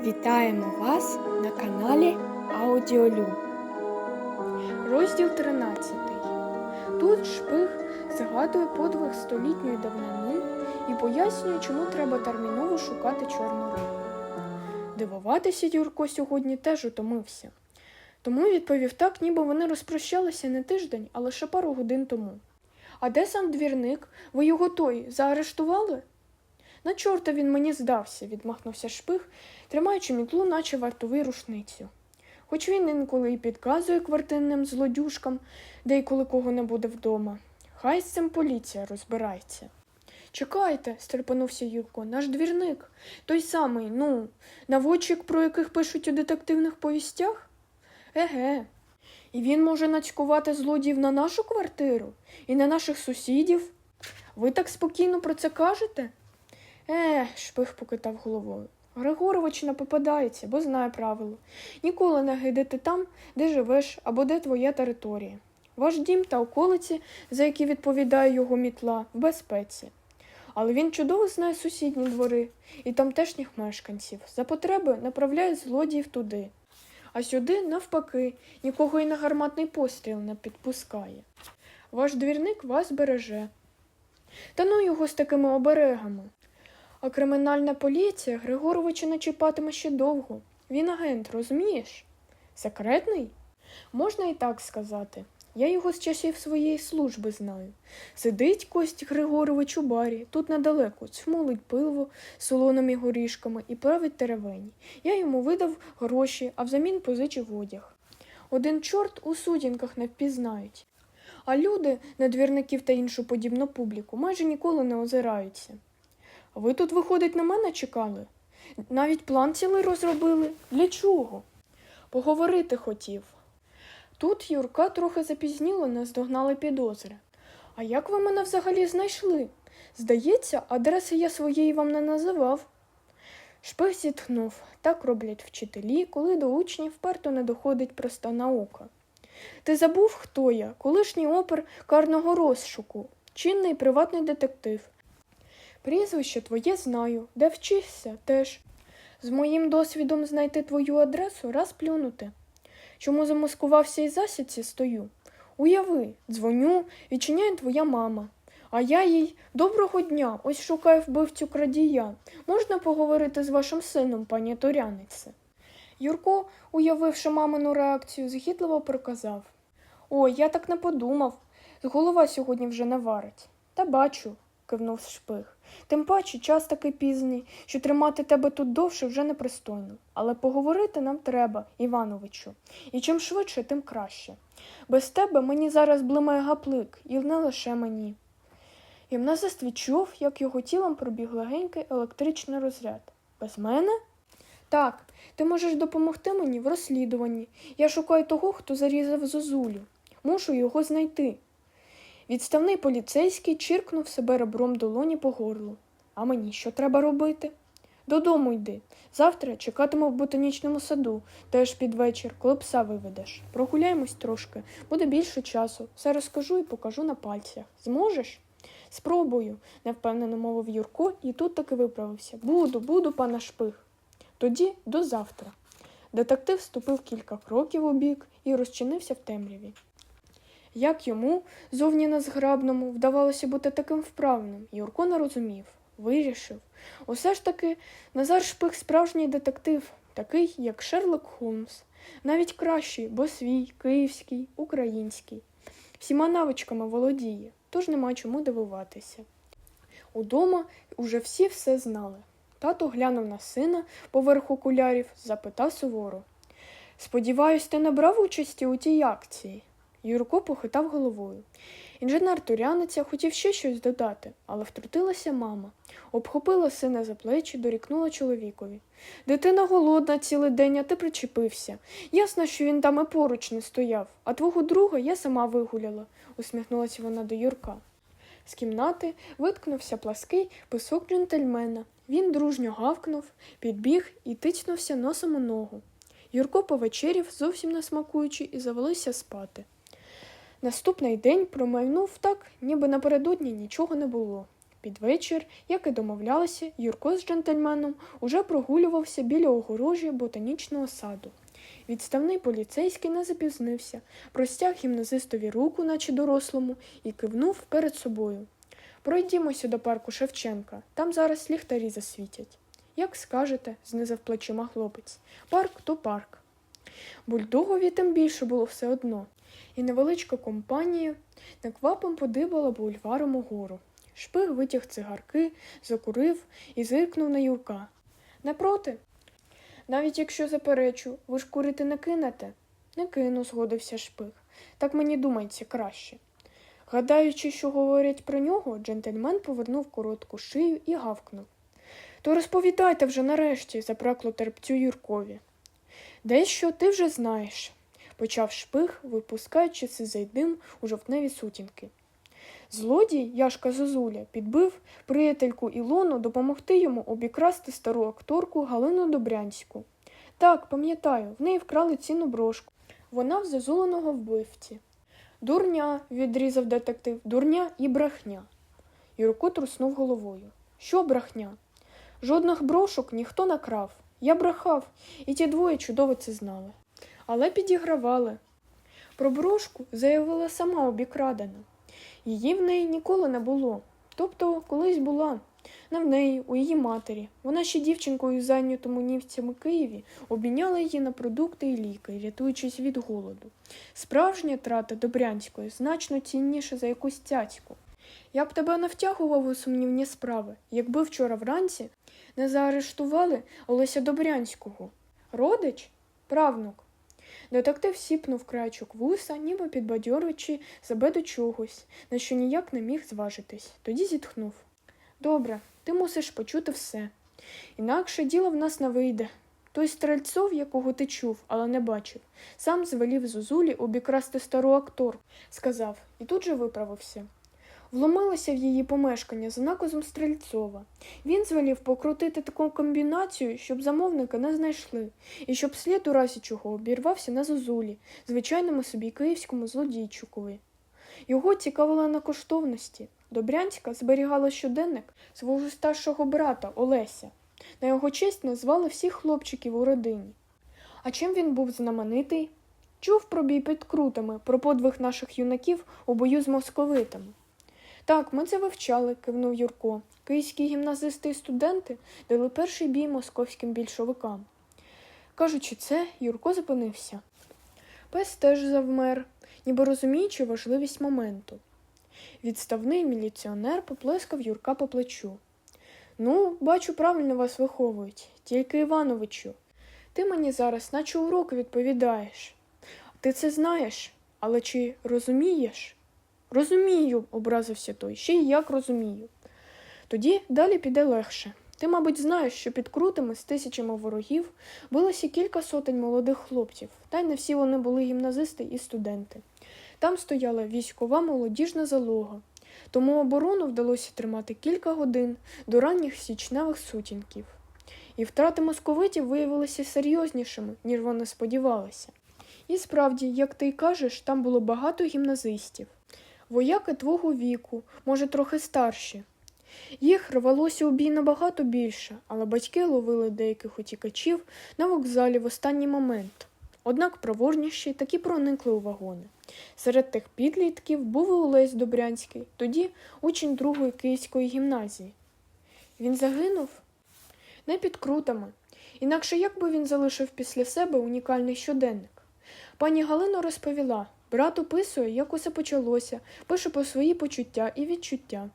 Вітаємо вас на каналі Аудіолюб. Розділ 13. Тут шпиг згадує подвиг столітньої давнини і пояснює, чому треба терміново шукати чорну рибу. Дивуватися Юрко сьогодні теж утомився. Тому відповів так, ніби вони розпрощалися не тиждень, а лише пару годин тому. А де сам двірник? Ви його той заарештували? На чорта він мені здався, відмахнувся шпиг, тримаючи мітлу, наче вартовий рушницю. Хоч він інколи і підказує квартирним злодюшкам, де й коли кого не буде вдома. Хай з цим поліція розбирається. Чекайте, стрепенувся Юрко, наш двірник, той самий, ну, наводчик, про яких пишуть у детективних повістях? Еге. І він може нацькувати злодіїв на нашу квартиру і на наших сусідів. Ви так спокійно про це кажете? Е, шпих покитав головою. Григорович не попадається, бо знає правило. Ніколи не гидити там, де живеш або де твоя територія. Ваш дім та околиці, за які відповідає його мітла, в безпеці. Але він чудово знає сусідні двори і тамтешніх мешканців. За потреби направляє злодіїв туди. А сюди, навпаки, нікого й на гарматний постріл не підпускає. Ваш двірник вас береже. Та ну його з такими оберегами. А кримінальна поліція Григоровича не чіпатиме ще довго. Він агент, розумієш? Секретний? Можна і так сказати. Я його з часів своєї служби знаю. Сидить Кость Григорович у барі, тут недалеко, цьмулить пиво солоними горішками і править теревені. Я йому видав гроші, а взамін позичив одяг. Один чорт у сутінках не впізнають. А люди на двірників та іншу подібну публіку майже ніколи не озираються. Ви тут, виходить, на мене чекали? Навіть план цілий розробили. Для чого? Поговорити хотів. Тут Юрка трохи запізніло наздогнали підозри. А як ви мене взагалі знайшли? Здається, адреси я своєї вам не називав. Шпих зітхнув. Так роблять вчителі, коли до учнів вперто не доходить проста наука. Ти забув, хто я, колишній опер карного розшуку, чинний приватний детектив. Прізвище твоє знаю, де вчишся теж. З моїм досвідом знайти твою адресу раз плюнути. Чому замаскувався і засідці стою? Уяви, дзвоню, відчиняє твоя мама. А я їй доброго дня, ось шукаю вбивцю крадія. Можна поговорити з вашим сином, пані Торянице? Юрко, уявивши мамину реакцію, згідливо проказав Ой, я так не подумав. Голова сьогодні вже не варить. Та бачу, кивнув шпиг. Тим паче час такий пізній, що тримати тебе тут довше вже непристойно. Але поговорити нам треба, Івановичу, і чим швидше, тим краще. Без тебе мені зараз блимає гаплик, і не лише мені. Гімназист відчув, як його тілом пробіг легенький електричний розряд. Без мене? Так, ти можеш допомогти мені в розслідуванні. Я шукаю того, хто зарізав зозулю. Мушу його знайти. Відставний поліцейський чиркнув себе ребром долоні по горлу. А мені що треба робити? Додому йди. Завтра чекатиму в ботанічному саду, теж під вечір, коли пса виведеш. Прогуляємось трошки, буде більше часу. Все розкажу і покажу на пальцях. Зможеш? Спробую, невпевнено мовив Юрко і тут таки виправився. Буду, буду, пана шпиг. Тоді до завтра. Детектив ступив кілька кроків у бік і розчинився в темряві. Як йому, зовні незграбному, вдавалося бути таким вправним, Юрко не розумів, вирішив. Усе ж таки Назар Шпих справжній детектив, такий, як Шерлок Холмс, навіть кращий, бо свій, київський, український. Всіма навичками володіє, тож нема чому дивуватися. Удома уже всі все знали. Тато глянув на сина поверх окулярів, запитав суворо. Сподіваюсь, ти не брав участі у тій акції? Юрко похитав головою. Інженер Туряниця хотів ще щось додати, але втрутилася мама, обхопила сина за плечі, дорікнула чоловікові. Дитина голодна цілий день, а ти причепився. Ясно, що він там і поруч не стояв, а твого друга я сама вигуляла, усміхнулася вона до Юрка. З кімнати виткнувся плаский писок джентльмена. Він дружньо гавкнув, підбіг і тицнувся носом у ногу. Юрко повечерів, зовсім не смакуючи, і завалився спати. Наступний день промайнув так, ніби напередодні нічого не було. Під вечір, як і домовлялися, Юрко з джентльменом уже прогулювався біля огорожі ботанічного саду. Відставний поліцейський не запізнився, простяг гімназистові руку, наче дорослому, і кивнув перед собою. Пройдімося до парку Шевченка, там зараз ліхтарі засвітять. Як скажете, знизав плечима хлопець. Парк то парк. Бульдогові тим більше було все одно, і невеличка компанія неквапом подибала бульваром угору. Шпиг витяг цигарки, закурив і зиркнув на Юрка. Не проти? Навіть якщо заперечу, ви ж курити не кинете? Не кину, згодився шпиг. Так мені думається краще. Гадаючи, що говорять про нього, джентльмен повернув коротку шию і гавкнув. То розповідайте вже нарешті, запракло терпцю Юркові. Дещо ти вже знаєш, почав шпиг, випускаючи сизий дим у жовтневі сутінки. Злодій Яшка Зозуля підбив приятельку Ілону допомогти йому обікрасти стару акторку Галину Добрянську. Так, пам'ятаю, в неї вкрали цінну брошку. Вона в зазуленого вбивці. Дурня, відрізав детектив, дурня і брехня. Юрко труснув головою. Що брехня? Жодних брошок ніхто не крав. Я брехав, і ті двоє чудово це знали. Але підігравали. Про брошку заявила сама обікрадена. Її в неї ніколи не було. Тобто колись була. Не в неї, у її матері. Вона ще дівчинкою, зайнятому німцями Києві, обміняла її на продукти і ліки, рятуючись від голоду. Справжня трата Добрянської значно цінніша за якусь цяцьку. Я б тебе не втягував у сумнівні справи, якби вчора вранці не заарештували Олеся Добрянського. Родич? Правнук. Детектив сіпнув краючок вуса, ніби підбадьорюючи себе до чогось, на що ніяк не міг зважитись. Тоді зітхнув. Добре, ти мусиш почути все. Інакше діло в нас не вийде. Той стрельцов, якого ти чув, але не бачив, сам звелів Зозулі обікрасти стару актор, сказав, і тут же виправився. Вломилася в її помешкання за наказом Стрельцова. Він звелів покрутити таку комбінацію, щоб замовника не знайшли, і щоб слід у разі чого обірвався на Зозулі, звичайному собі київському злодійчукові. Його цікавили на коштовності. Добрянська зберігала щоденник свого старшого брата Олеся. На його честь назвали всіх хлопчиків у родині. А чим він був знаменитий? Чув про бій під крутами, про подвиг наших юнаків у бою з московитами. Так, ми це вивчали, кивнув Юрко. Київські гімназисти і студенти дали перший бій московським більшовикам. Кажучи це, Юрко зупинився. Пес теж завмер, ніби розуміючи важливість моменту. Відставний міліціонер поплескав Юрка по плечу. Ну, бачу, правильно вас виховують, тільки Івановичу. Ти мені зараз, наче уроки відповідаєш. Ти це знаєш, але чи розумієш? Розумію, образився той, ще й як розумію. Тоді далі піде легше. Ти, мабуть, знаєш, що під крутими з тисячами ворогів билося кілька сотень молодих хлопців, та й не всі вони були гімназисти і студенти. Там стояла військова молодіжна залога, тому оборону вдалося тримати кілька годин до ранніх січневих сутінків. І втрати московитів виявилися серйознішими, ніж вони сподівалися. І справді, як ти й кажеш, там було багато гімназистів. Вояки твого віку, може, трохи старші. Їх рвалося у бій набагато більше, але батьки ловили деяких утікачів на вокзалі в останній момент. Однак проворніші таки проникли у вагони. Серед тих підлітків був Олесь Добрянський, тоді учень другої київської гімназії. Він загинув не під крутами, інакше як би він залишив після себе унікальний щоденник. Пані Галина розповіла, брат описує, як усе почалося, пише про свої почуття і відчуття.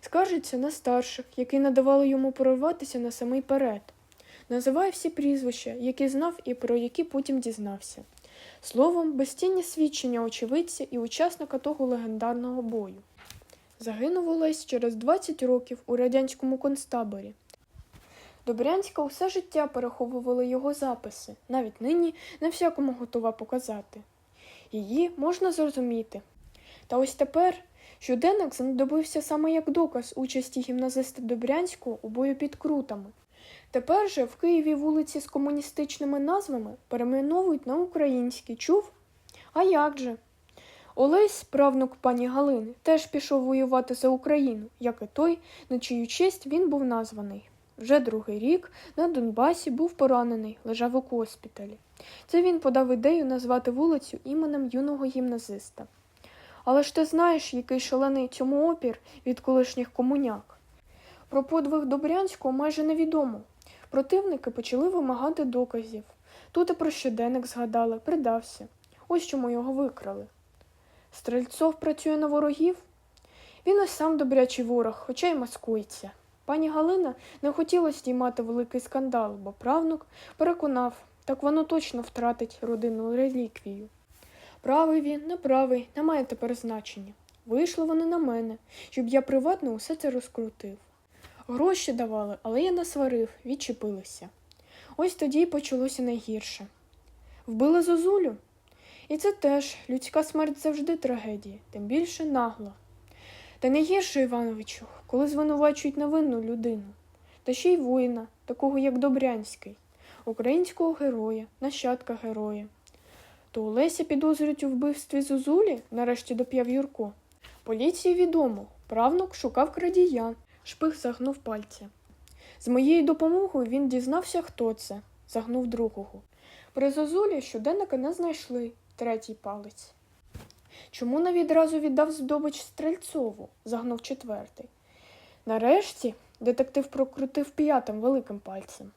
Скаржиться на старших, які надавали йому прорватися на самий перед. Називає всі прізвища, які знав і про які потім дізнався. Словом, безцінні свідчення очевидця і учасника того легендарного бою. Загинув Олесь через 20 років у радянському концтаборі. Добрянська усе життя переховувала його записи, навіть нині не всякому готова показати. Її можна зрозуміти. Та ось тепер щоденник знадобився саме як доказ участі гімназиста Добрянського у бою під крутами. Тепер же в Києві вулиці з комуністичними назвами перейменовують на українські. Чув? А як же? Олесь, правнук пані Галини, теж пішов воювати за Україну, як і той, на чию честь він був названий. Вже другий рік на Донбасі був поранений, лежав у госпіталі. Це він подав ідею назвати вулицю іменем юного гімназиста. Але ж ти знаєш, який шалений цьому опір від колишніх комуняк. Про подвиг Добрянського майже невідомо. Противники почали вимагати доказів. Тут і про щоденник згадали, придався. Ось чому його викрали. Стрельцов працює на ворогів? Він ось сам добрячий ворог, хоча й маскується. Пані Галина не хотіла здіймати великий скандал, бо правнук переконав, так воно точно втратить родинну реліквію. Правий він, неправий, не має тепер значення. Вийшли вони на мене, щоб я приватно усе це розкрутив. Гроші давали, але я насварив, відчепилися. Ось тоді й почалося найгірше. Вбили Зозулю? І це теж людська смерть завжди трагедія, тим більше нагла. Та найгірше, Івановичу, коли звинувачують невинну людину, та ще й воїна, такого як Добрянський, українського героя, нащадка героя. То Олеся підозрюють у вбивстві Зозулі, нарешті доп'яв Юрко. Поліції відомо, правнук шукав крадія, шпих загнув пальця. З моєю допомогою він дізнався, хто це, загнув другого. При Зозулі щоденника не знайшли, третій палець. Чому не відразу віддав здобич Стрельцову? загнув четвертий. Нарешті детектив прокрутив п'ятим великим пальцем.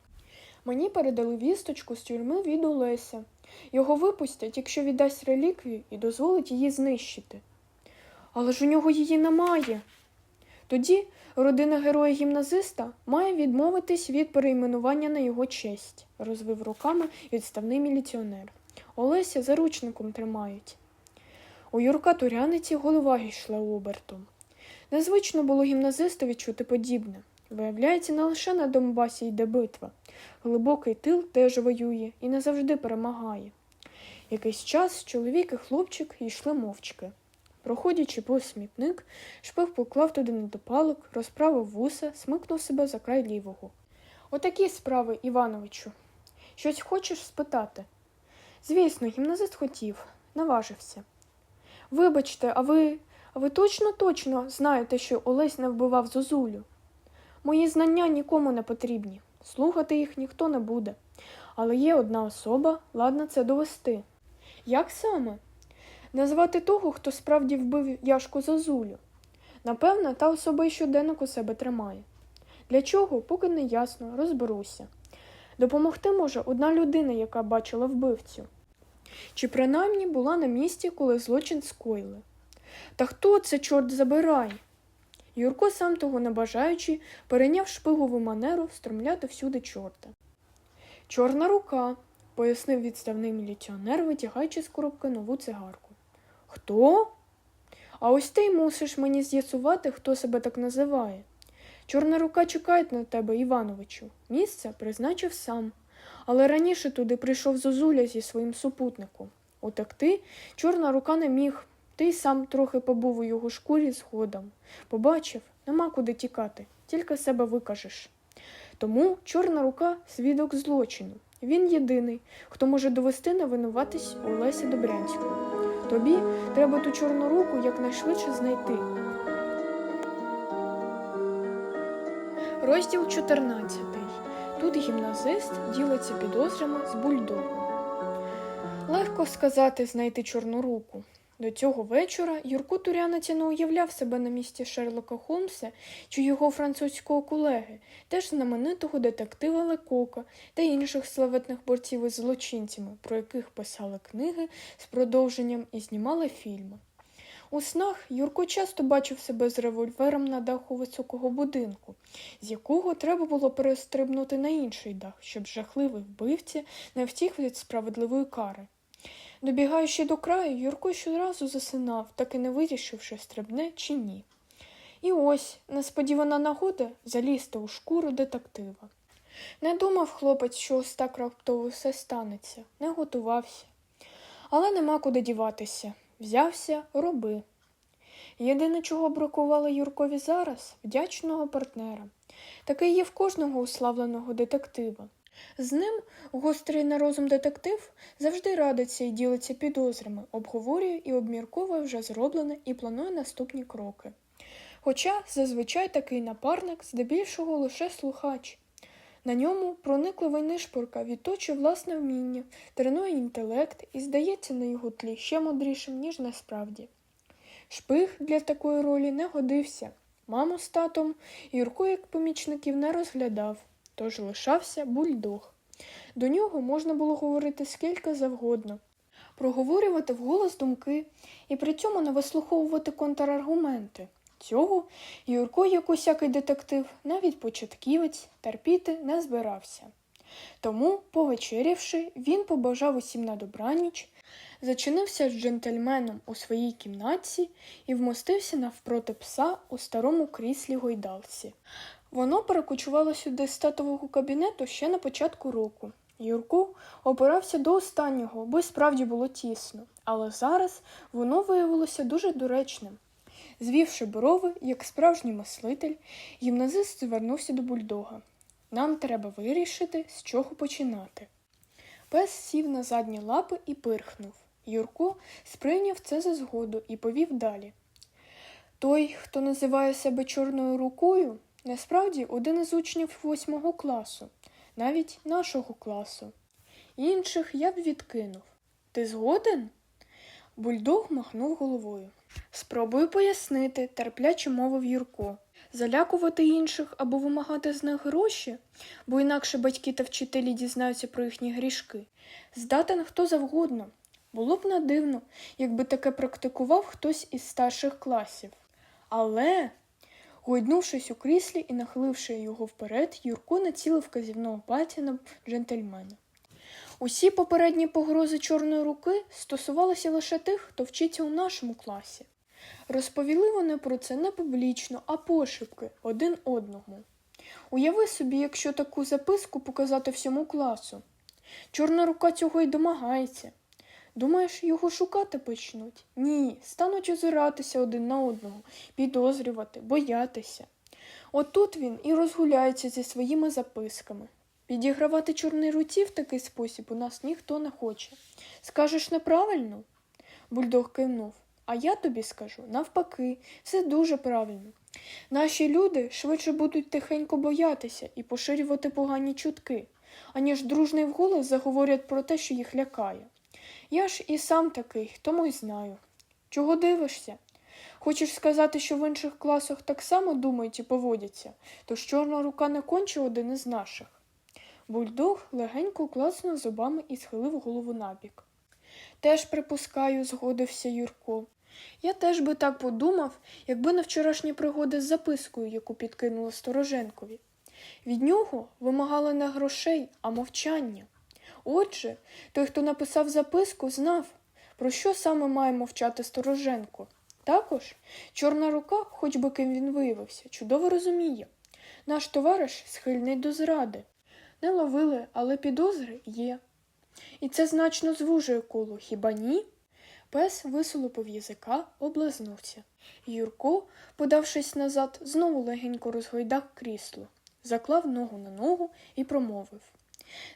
Мені передали вісточку з тюрми від Олеся. Його випустять, якщо віддасть реліквію і дозволить її знищити. Але ж у нього її немає. Тоді родина героя гімназиста має відмовитись від перейменування на його честь, розвив руками відставний міліціонер. Олеся заручником тримають. У Юрка Туряниці голова йшла обертом. Незвично було гімназистові чути подібне. Виявляється, не лише на Донбасі йде битва. Глибокий тил теж воює і не завжди перемагає. Якийсь час чоловік і хлопчик йшли мовчки. Проходячи повз смітник, шпих поклав туди недопалок, розправив вуса, смикнув себе за край лівого. Отакі справи, Івановичу. Щось хочеш спитати? Звісно, гімназист хотів, наважився. Вибачте, а ви. А ви точно точно знаєте, що Олесь не вбивав Зозулю? Мої знання нікому не потрібні, слухати їх ніхто не буде. Але є одна особа, ладна це довести. Як саме? Назвати того, хто справді вбив Яшку Зозулю. Напевно, та особа й щоденник у себе тримає. Для чого, поки не ясно, розберуся. Допомогти може одна людина, яка бачила вбивцю. Чи принаймні була на місці, коли злочин скоїли. Та хто це, чорт забирай? Юрко, сам того не бажаючи, перейняв шпигову манеру стромляти всюди чорта. Чорна рука, пояснив відставний міліціонер, витягаючи з коробки нову цигарку. Хто? А ось ти й мусиш мені з'ясувати, хто себе так називає. Чорна рука чекає на тебе, Івановичу. Місце призначив сам. Але раніше туди прийшов Зозуля зі своїм супутником. Утекти чорна рука не міг. Ти й сам трохи побув у його шкурі згодом. Побачив, нема куди тікати, тільки себе викажеш. Тому чорна рука свідок злочину. Він єдиний, хто може довести невинуватись Олеся Добрянського. Тобі треба ту чорну руку якнайшвидше знайти. Розділ 14. Тут гімназист ділиться підозрами з бульдогом. Легко сказати знайти чорну руку. До цього вечора Юрко Туряниці не уявляв себе на місці Шерлока Холмса чи його французького колеги, теж знаменитого детектива Лекока та інших славетних борців із злочинцями, про яких писали книги з продовженням і знімали фільми. У снах Юрко часто бачив себе з револьвером на даху високого будинку, з якого треба було перестрибнути на інший дах, щоб жахливий вбивця не втік від справедливої кари. Добігаючи до краю, Юрко щоразу засинав, так і не вирішивши, стрибне чи ні. І ось несподівана нагода залізти у шкуру детектива. Не думав хлопець, що ось так раптово все станеться, не готувався. Але нема куди діватися. Взявся, роби. Єдине, чого бракувало Юркові зараз вдячного партнера. Такий є в кожного уславленого детектива. З ним гострий на розум детектив завжди радиться і ділиться підозрами, обговорює і обмірковує вже зроблене і планує наступні кроки. Хоча зазвичай такий напарник здебільшого лише слухач. На ньому проникливий нишпорка відточує власне вміння, тренує інтелект і здається на його тлі ще мудрішим, ніж насправді. Шпиг для такої ролі не годився. Маму з татом Юрко як помічників не розглядав, тож лишався бульдог. До нього можна було говорити скільки завгодно, проговорювати вголос думки і при цьому не вислуховувати контраргументи. Цього Юрко, як усякий детектив, навіть початківець, терпіти не збирався. Тому, повечерявши, він побажав усім на добраніч, зачинився з джентльменом у своїй кімнатці і вмостився навпроти пса у старому кріслі гойдалці. Воно перекочувало сюди з татового кабінету ще на початку року. Юрко опирався до останнього, бо й справді було тісно, але зараз воно виявилося дуже доречним. Звівши брови, як справжній мислитель, гімназист звернувся до бульдога. Нам треба вирішити, з чого починати. Пес сів на задні лапи і пирхнув. Юрко сприйняв це за згоду і повів далі. Той, хто називає себе чорною рукою, насправді один із учнів восьмого класу, навіть нашого класу. Інших я б відкинув. Ти згоден? Бульдог махнув головою. Спробую пояснити, терпляче мовив Юрко. Залякувати інших або вимагати з них гроші, бо інакше батьки та вчителі дізнаються про їхні грішки. Здатен хто завгодно. Було б не дивно, якби таке практикував хтось із старших класів. Але, гойднувшись у кріслі і нахиливши його вперед, Юрко націлив вказівного пальця на джентльмена. Усі попередні погрози чорної руки стосувалися лише тих, хто вчиться у нашому класі. Розповіли вони про це не публічно, а пошепки один одному. Уяви собі, якщо таку записку показати всьому класу. Чорна рука цього й домагається. Думаєш, його шукати почнуть? Ні, стануть озиратися один на одного, підозрювати, боятися. Отут він і розгуляється зі своїми записками. Підігравати чорній руці в такий спосіб у нас ніхто не хоче. Скажеш неправильно? Бульдог кивнув. А я тобі скажу навпаки, все дуже правильно. Наші люди швидше будуть тихенько боятися і поширювати погані чутки, аніж дружний вголос заговорять про те, що їх лякає. Я ж і сам такий, тому й знаю. Чого дивишся? Хочеш сказати, що в інших класах так само думають і поводяться, то ж чорна рука не конче один із наших. Бульдог легенько класнув зубами і схилив голову набік. Теж припускаю, згодився Юрко. Я теж би так подумав, якби не вчорашні пригоди з запискою, яку підкинула Стороженкові. Від нього вимагали не грошей, а мовчання. Отже, той, хто написав записку, знав, про що саме має мовчати Стороженко. Також чорна рука, хоч би ким він виявився, чудово розуміє. Наш товариш схильний до зради. Не ловили, але підозри є. І це значно звужує коло, хіба ні? Пес висолопив язика, облизнувся. Юрко, подавшись назад, знову легенько розгойдав крісло, заклав ногу на ногу і промовив.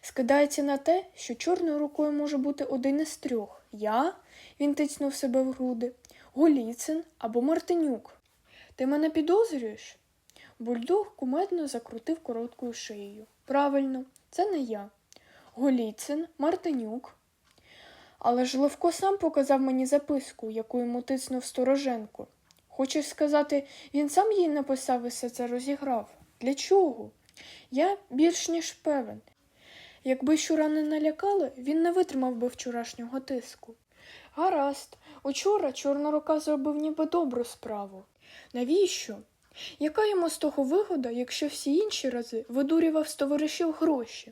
Скидається на те, що чорною рукою може бути один із трьох я, він тицнув себе в груди, Голіцин або Мартинюк. Ти мене підозрюєш? Бульдог кумедно закрутив короткою шиєю. Правильно, це не я. Голіцин, Мартинюк. Але ж Левко сам показав мені записку, яку йому тиснув Стороженко. Хочеш сказати, він сам їй написав і все це розіграв? Для чого? Я більш ніж певен. Якби щура не налякали, він не витримав би вчорашнього тиску. Гаразд, учора чорна рука зробив ніби добру справу. Навіщо? Яка йому з того вигода, якщо всі інші рази видурював з товаришів гроші?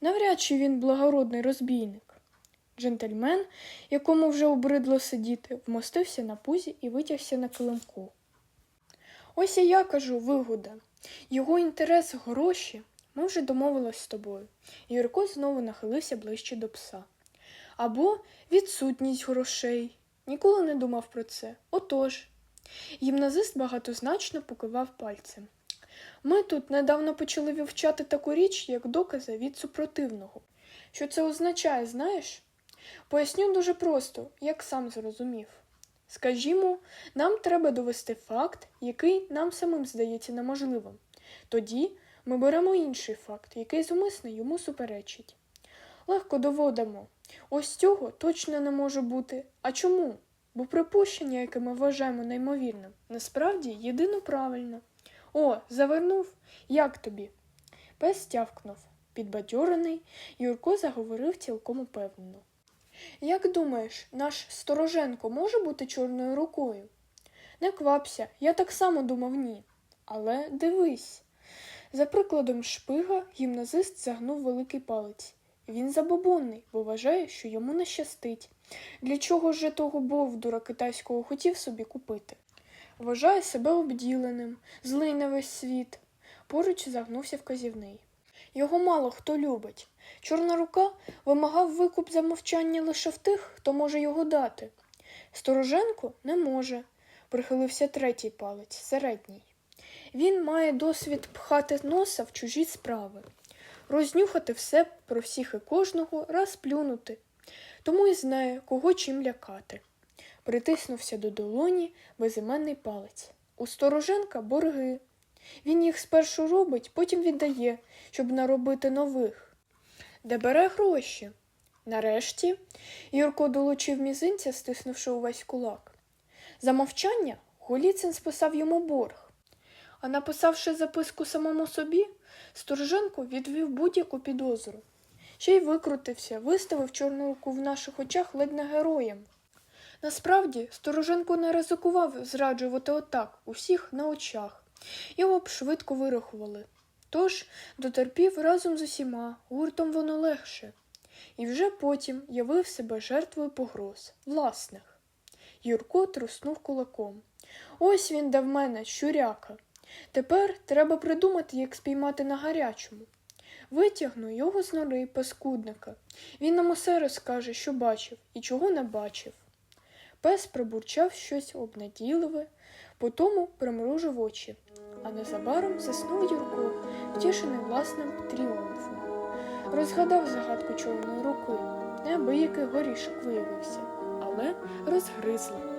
Навряд чи він благородний розбійник. Джентльмен, якому вже обридло сидіти, вмостився на пузі і витягся на килимку. Ось і я кажу вигода. Його інтерес гроші. Ми вже домовились з тобою. Юрко знову нахилився ближче до пса. Або відсутність грошей. Ніколи не думав про це. Отож. Гімназист багатозначно покивав пальцем. Ми тут недавно почали вивчати таку річ, як докази від супротивного. Що це означає, знаєш? Поясню дуже просто, як сам зрозумів. Скажімо, нам треба довести факт, який нам самим здається неможливим. Тоді ми беремо інший факт, який зумисно йому суперечить. Легко доводимо. Ось цього точно не може бути. А чому? Бо припущення, яке ми вважаємо неймовірним, насправді єдино правильно. О, завернув. Як тобі? Пес тявкнув. Підбадьорений, Юрко заговорив цілком упевнено. Як думаєш, наш Стороженко може бути чорною рукою? Не квапся, я так само думав ні. Але дивись. За прикладом шпига гімназист загнув великий палець. Він забобонний, бо вважає, що йому не щастить. Для чого ж того бовдура китайського хотів собі купити? Вважає себе обділеним, злий на весь світ. Поруч загнувся вказівний. Його мало хто любить. Чорна рука вимагав викуп за мовчання лише в тих, хто може його дати. Стороженко не може, прихилився третій палець, середній. Він має досвід пхати носа в чужі справи, рознюхати все про всіх і кожного, раз плюнути, тому і знає, кого чим лякати. Притиснувся до долоні безіменний палець. У стороженка борги. Він їх спершу робить, потім віддає, щоб наробити нових. Де бере гроші? Нарешті Юрко долучив мізинця, стиснувши увесь кулак. За мовчання Голіцин списав йому борг. А написавши записку самому собі, Стороженко відвів будь-яку підозру. Ще й викрутився, виставив чорну руку в наших очах ледь не героєм. Насправді, Стороженко не ризикував зраджувати отак, усіх на очах. Його б швидко вирахували. Тож дотерпів разом з усіма, гуртом воно легше. І вже потім явив себе жертвою погроз, власних. Юрко труснув кулаком. Ось він дав мене, щуряка. Тепер треба придумати, як спіймати на гарячому. Витягну його з нори паскудника. Він нам усе розкаже, що бачив і чого не бачив. Пес пробурчав щось обнадійливе, потому примружив очі, а незабаром заснув Юрко, втішений власним тріумфом. Розгадав загадку чорної руки, неабиякий горішок виявився, але розгризли.